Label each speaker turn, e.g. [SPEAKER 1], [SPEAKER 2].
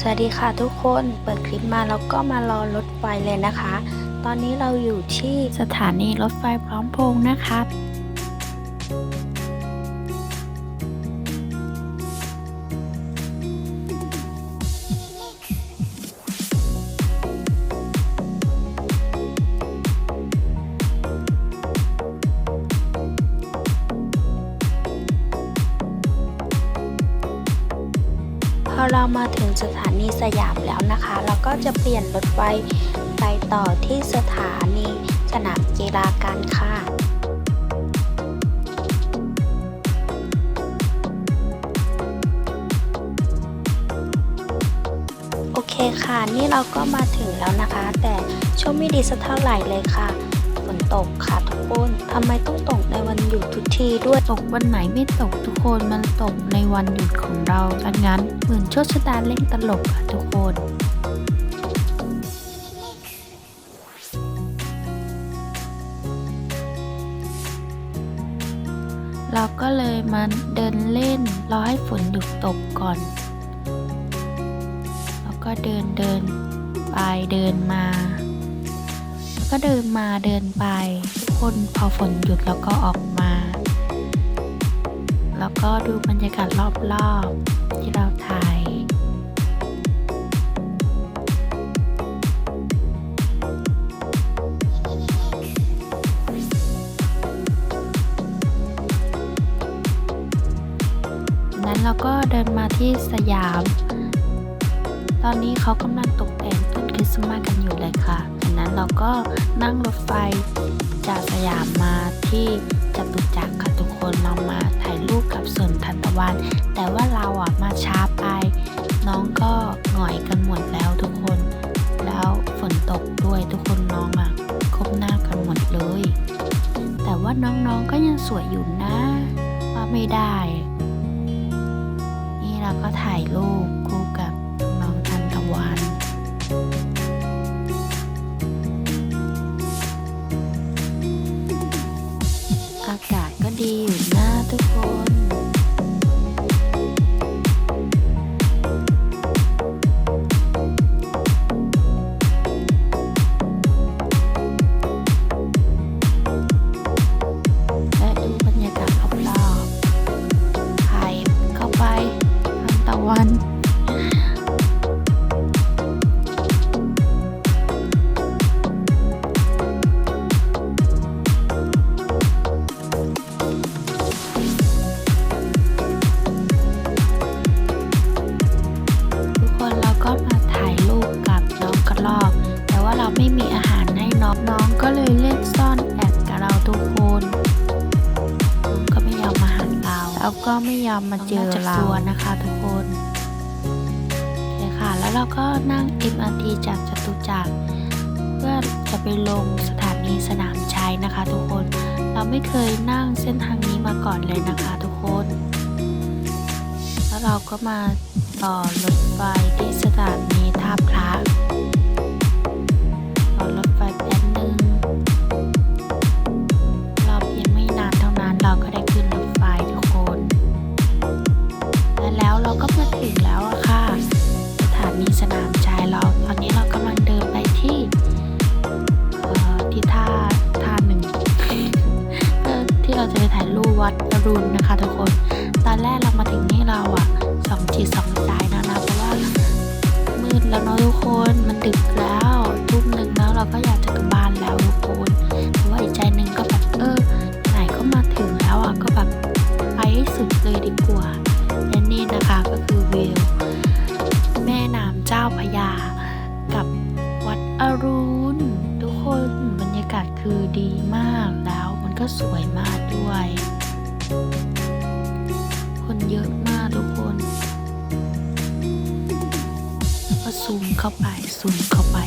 [SPEAKER 1] สวัสดีค่ะทุกคนเปิดคลิปมาแล้วก็มารอรถไฟเลยนะคะ ตอนนี้เราอยู่ที่สถานีรถไฟพร้อมพงษ์นะคะ อเรามาถึงสถานีสยามแล้วนะคะ เราก็จะเปลี่ยนรถไฟไปต่อที่สถานีสนามกีฬาการค่ะโอเคค่ะ นี่เราก็มาถึงแล้วนะคะ แต่โชคไม่ดีสักเท่าไหร่เลยค่ะ ฝนตกค่ะทุกคนทำไมต้องตกในวันหยุดทุกทีด้วย
[SPEAKER 2] ตกวันไหนไม่ตกทุกคนมันตกในวันหยุดของเราดังนั้นเหมือนโชคชะตาเล่นตลกค่ะทุกคนเราก็เลยมาเดินเล่นรอให้ฝนหยุดตกก่อน แล้วก็เดินเดินไปเดินมา ก็เดินมาเดินไป ทุกคนพอฝนหยุดแล้วก็ออกมา แล้วก็ดูบรรยากาศรอบๆที่เราถ่ายนั้นเราก็เดินมาที่สยาม ตอนนี้เขากำลังตกแต่งต้นคริสต์มาสกันอยู่เลยค่ะ นั้นเราก็นั่งรถไฟจากสยามมาที่จตุจักรค่ะทุกคนเรามาถ่ายรูปกับสวนทันตะวัน แต่ว่าเราอะมาช้าไป น้องก็หงอยกันหมดแล้วทุกคน แล้วฝนตกด้วยทุกคนน้องอะคบหน้ากันหมดเลย แต่ว่าน้องๆก็ยังสวยอยู่นะว่าไม่ได้ นี่เราก็ถ่ายรูปคู่ วัน ทุกคนเราก็มาถ่ายรูปกับน้องกระรอก แต่ว่าเราไม่มีอาหารให้น้องน้องก็เลยเล่น แล้วก็ไม่ยอมมาเจอเรานะคะทุกคนโอเคค่ะ แล้วเราก็นั่ง MRT จากจตุจักรเพื่อจะไปลงสถานีสนามชัยนะคะ ทุกคน เราไม่เคยนั่งเส้นทางนี้มาก่อนเลยนะคะ ทุกคน แล้วเราก็มาต่อรถไฟที่สถานีท่าพระ รุณนะคะทุกคน ตอนแรกเรามาถึงนี่เราอะสองจิตสองใจนะนะเพราะว่ามืดแล้วเนาะทุกคนมันดึกแล้วทุ่มหนึ่งแล้วเราก็อยากจะกลับบ้านแล้วทุกคนแต่ว่าอีกใจหนึ่งก็แบบเออไหนก็มาถึงแล้วอะก็แบบไปให้สุดเลยดีกว่าและนี่นะคะก็คือวิวแม่น้ำเจ้าพระยา กับวัดอรุณทุกคนบรรยากาศคือดีมากแล้วมันก็สวยมากด้วย คนเยอะมากทุกคน แล้วก็ซูมเข้าไป ซูมเข้าไป